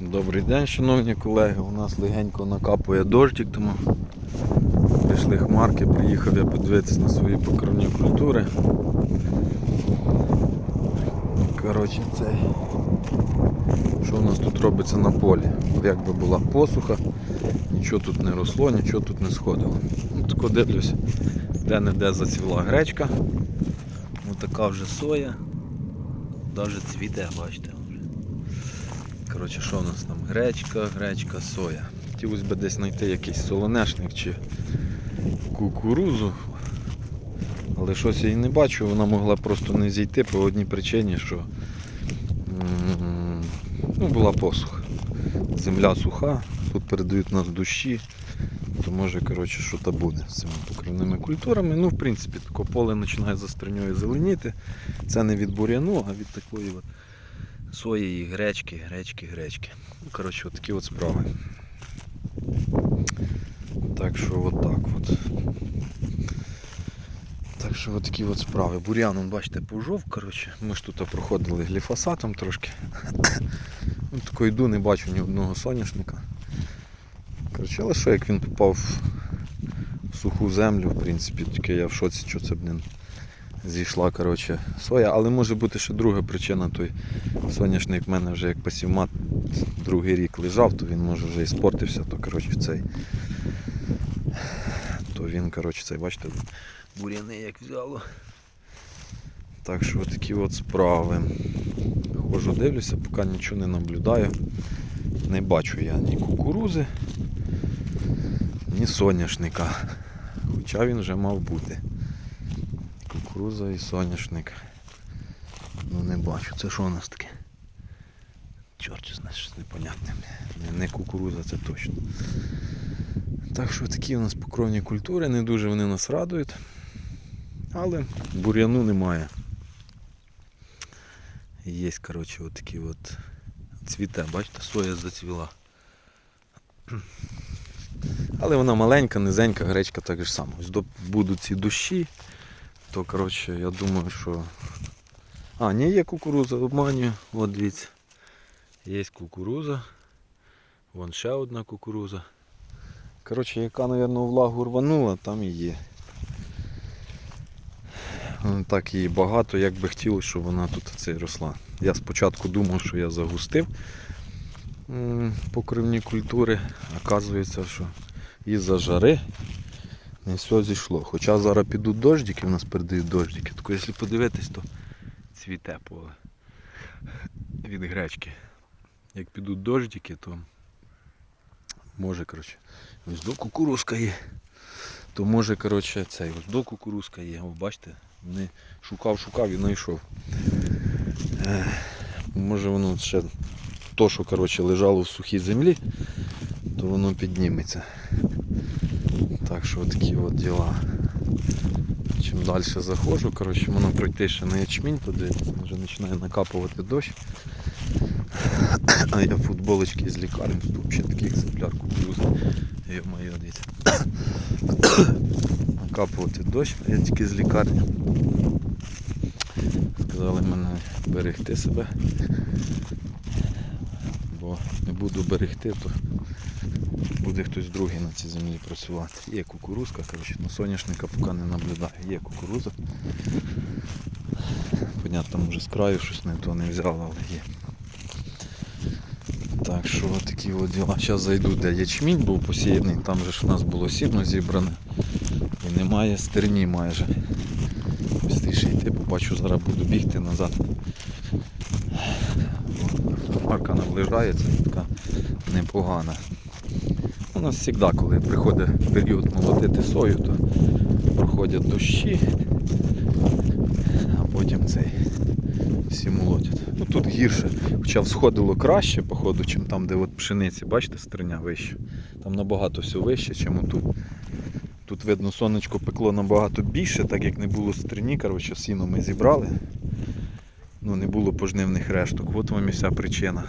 Добрий день, шановні колеги. У нас легенько накапує дощик, тому прийшли хмарки, приїхав я подивитися на свої покривні культури. Коротше, цей. Що у нас тут робиться на полі? Якби була посуха, нічого тут не росло, нічого тут не сходило. Ну, тако дивлюсь, де-не-де зацвіла гречка. Ось така вже соя. Навіть цвіте, бачите. Коротше, що в нас там? Гречка, гречка, соя. Хотілося б десь знайти якийсь солонешник чи кукурузу. Але щось я і не бачу, вона могла просто не зійти по одній причині, що ну, була посуха. Земля суха, тут передають нас дощі, то може коротше, що то буде з цими покривними культурами. Ну, в принципі, таке поле починає за стриньою зеленіти. Це не від буряну, а від такої от сої гречки, гречки, гречки. Коротше, от такі от справи. Так що от так от. Так що от такі от справи. Бур'ян, он, бачите, пожов, коротше. Ми ж тут проходили гліфосатом трошки. Ну, тако йду, не бачу ні одного соняшника. Коротше, але що як він попав в суху землю, в принципі, тільки я в шоці, що це блін зійшла коротше, соя. Але може бути ще друга причина, той соняшник в мене вже як посівмат другий рік лежав, то він може вже і спортився, то коротше цей. То він, коротше, цей, бачите, буряни як взяло. Так що такі от справи. Ходжу, дивлюся, поки нічого не наблюдаю. Не бачу я ні кукурузи, ні соняшника. Хоча він вже мав бути. Кукуруза і соняшник. Ну не бачу. Це що у нас таке? Чорт, знає, щось непонятне. Не, не кукуруза, це точно. Так що такі у нас покровні культури, не дуже вони нас радують. Але бур'яну немає. Є, коротше, отакі от цвіте, бачите, соя зацвіла. Але вона маленька, низенька, гречка так само. Будуть ці дощі, то коротше, я думаю, що. А, ні, є кукуруза, обманюю. От дивіться. Є кукуруза. Вон ще одна кукуруза. Коротше, яка, мабуть, влагу рванула, там і є. Ну, Так її багато, як би хотілося, щоб вона тут це росла. Я спочатку думав, що я загустив покривні культури, оказується, що із-за жари не все зійшло. Хоча зараз підуть дождики, в нас передають дождики. Тільки якщо подивитись, то цвіте поле від гречки. Як підуть дождики, то може, коротше, ось до кукурузка є. То може, коротше, цей ось до кукурузка є. О, бачите, не шукав, шукав і знайшов. Може воно ще то, що коротше, лежало в сухій землі, то воно підніметься. Так що такі от діла. Чим далі заходжу, коротше, воно пройти ще на ячмінь туди, вже починає накапувати дощ. А я в футболочці з лікарні, тут взагалі такий екземпляр кукурузи. Йо-моє, дивіться. Накапувати дощ, я тільки з лікарні. Сказали мене берегти себе. Бо не буду берегти, то буде хтось другий на цій землі працювати. Є кукурузка, коротше, ну соняшника поки не наблюдаю. Є кукуруза. Понятно, може з краю щось не то не взяла, але є. Так що такі от діла. Зараз зайду, де ячмінь був посіяний, там же ж у нас було сідно зібране. І немає стерні майже. Быстріше йти, побачу, зараз буду бігти назад. Марка наближається, така непогана. Нас завжди, коли приходить період молотити сою, то проходять дощі, а потім цей всі молотять. Ну тут гірше, хоча всходило краще, походу, чим там, де от пшениці, бачите, стерня вище. Там набагато все вище, чим отут. Тут видно сонечко пекло набагато більше, так як не було стерні, коротше, сіно ми зібрали. Ну, не було пожнивних решток. От вам і вся причина.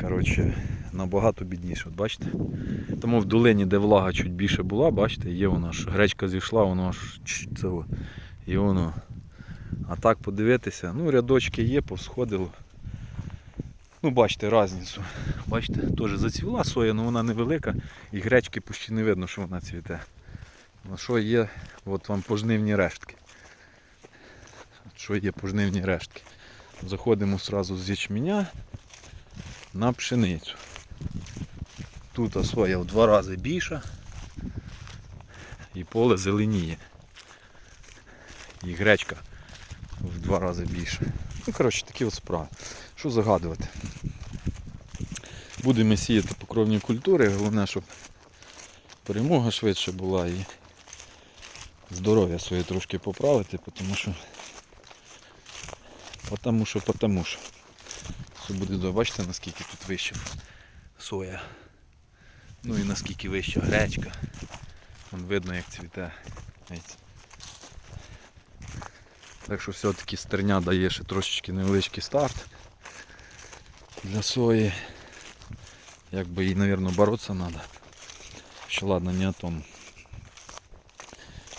Коротше, набагато бідніше, от бачите? Тому в долині, де влага чуть більше була, бачите, є вона ж гречка зійшла, воно аж це, і воно. А так подивитися, ну рядочки є, повсходило. Ну, бачите, різницю. Бачите, теж зацвіла соя, але вона невелика і гречки почти не видно, що вона цвіте. Ну що є, от вам пожнивні рештки. Що є пожнивні рештки. Заходимо одразу з ячменя на пшеницю. Тут соя в два рази більша і поле зеленіє. І гречка в два рази більше. Ну, коротше, такі от справи. Що загадувати? Будемо сіяти покровні культури, головне, щоб перемога швидше була і здоров'я своє трошки поправити, тому що потому що, потому що. Все буде добре. Наскільки тут вище соя. Ну і наскільки вища гречка. Вон видно як цвіте. Так що все-таки стерня дає ще трошечки невеличкий старт для сої. Якби їй, мабуть, боротися треба. Що ладно, не о том.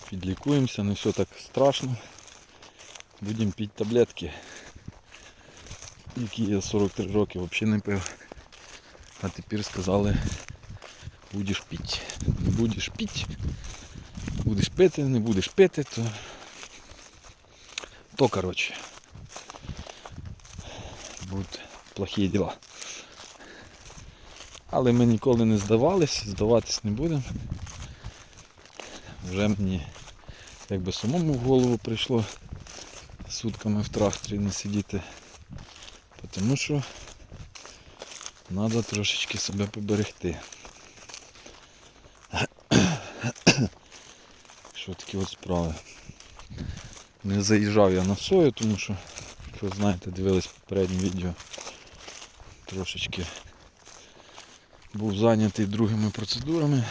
Підлікуємося, не все так страшно. Будемо пити таблетки, які я 43 роки взагалі не пив. А тепер сказали, будеш пити. Не будеш пити. Будеш пити, не будеш пити, то то коротше. Будуть плохі діла. Але ми ніколи не здавались, здаватись не будемо. Вже мені якби самому в голову прийшло сутками в тракторі не сидіти. Тому що треба трошечки себе поберегти. Що такі от справи. Не заїжджав я на сою, тому що, якщо знаєте, дивились попереднє відео, трошечки був зайнятий другими процедурами.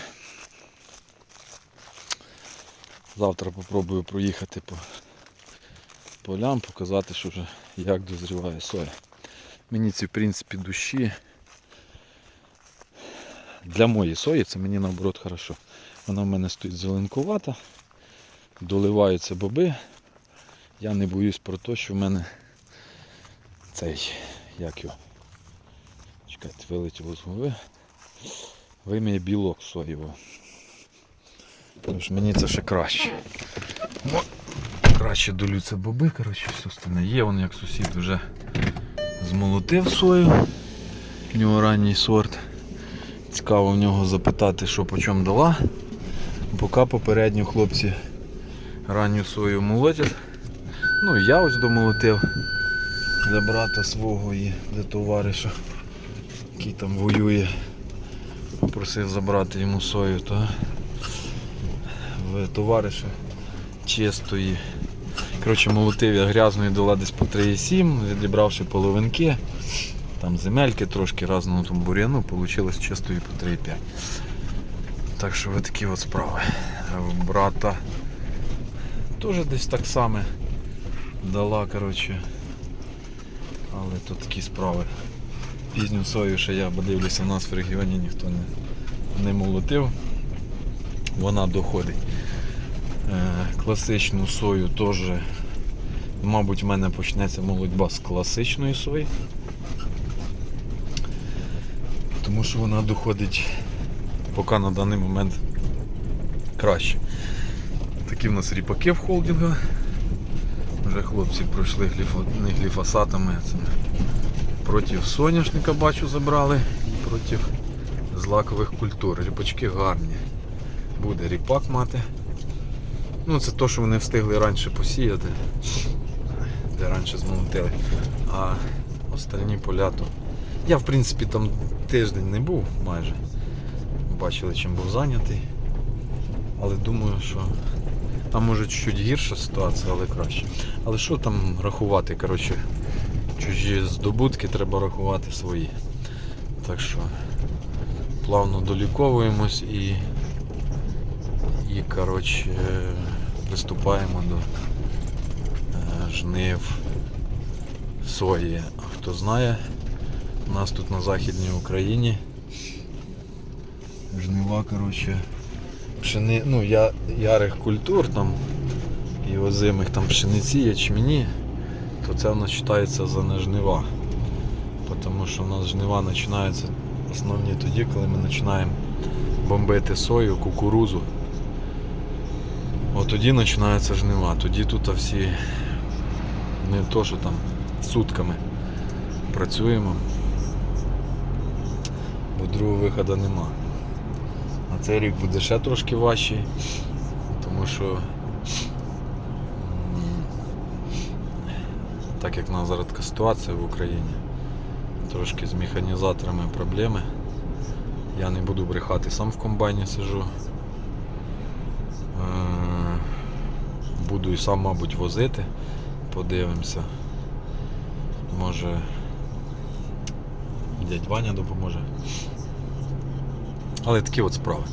Завтра попробую проїхати по полям, показати, що вже як дозріває соя. Мені ці в принципі душі для моєї сої це мені наоборот хорошо. Вона в мене стоїть зеленкувата, доливаються боби. Я не боюсь про те, що в мене цей, як його, чекайте, вилетіло з голови, виміє білок соєвий. Тому що мені це ще краще. О, краще долються боби, коротше, все остальне. Є вон як сусід вже змолотив сою. В нього ранній сорт. Цікаво в нього запитати, що по чому дала. Поки попередньо хлопці ранню сою молотять. Ну я ось домолотив для брата свого і для товариша, який там воює. Попросив забрати йому сою, то в товариша чистої. Коротше, молотив я грязної дала десь по 3,7, відібравши половинки. Там земельки трошки разного там бур'яну, вийшло чистої по 3,5. Так що ось такі от справи. Брата теж десь так само дала, коротше. Але тут такі справи. Пізню сою ще я подивлюся, у нас в регіоні ніхто не, не молотив. Вона доходить. Е, класичну сою теж, мабуть, в мене почнеться молодьба з класичної сої. Тому що вона доходить поки на даний момент краще. Такі в нас ріпаки в холдингах. Вже хлопці пройшли гліфо... гліфосатами, цими. проти соняшника бачу забрали і проти злакових культур. Ріпачки гарні. Буде ріпак мати. Ну це то, що вони встигли раніше посіяти, де раніше змолотили. А остальні поля то. Я в принципі там тиждень не був майже. Бачили, чим був зайнятий. Але думаю, що там може чуть гірша ситуація, але краще. Але що там рахувати, коротше, чужі здобутки треба рахувати свої. Так що плавно доліковуємось і, і коротше, приступаємо до е, жнив сої. А хто знає, у нас тут на Західній Україні жнива, коротше, пшени, ну, я, ярих культур там і озимих там пшениці, ячмені, то це в нас вважається за нежнива. Тому що у нас жнива починаються основні тоді, коли ми починаємо бомбити сою, кукурузу. От тоді починаються жнива. Тоді тут всі не то, що там сутками працюємо. Бо другого виходу нема. Цей рік буде ще трошки важчий, тому що так як в нас зараз така ситуація в Україні, трошки з механізаторами проблеми. Я не буду брехати, сам в комбайні сижу. Е, Буду і сам, мабуть, возити. Подивимося. Може дядь Ваня допоможе. Але такі от справи.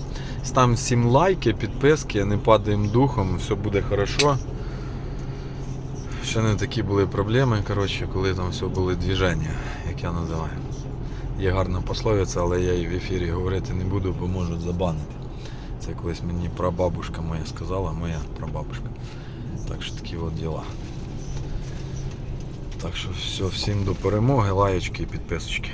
Ставимо всім лайки, підписки, не падаємо духом, все буде хорошо. Ще не такі були проблеми, коротше, коли там все були движення, як я називаю. Є гарна пословиця, але я її в ефірі говорити не буду, бо можуть забанити. Це колись мені прабабушка моя сказала, моя прабабушка. Так що такі от діла. Так що все, всім до перемоги, лаєчки і підписочки.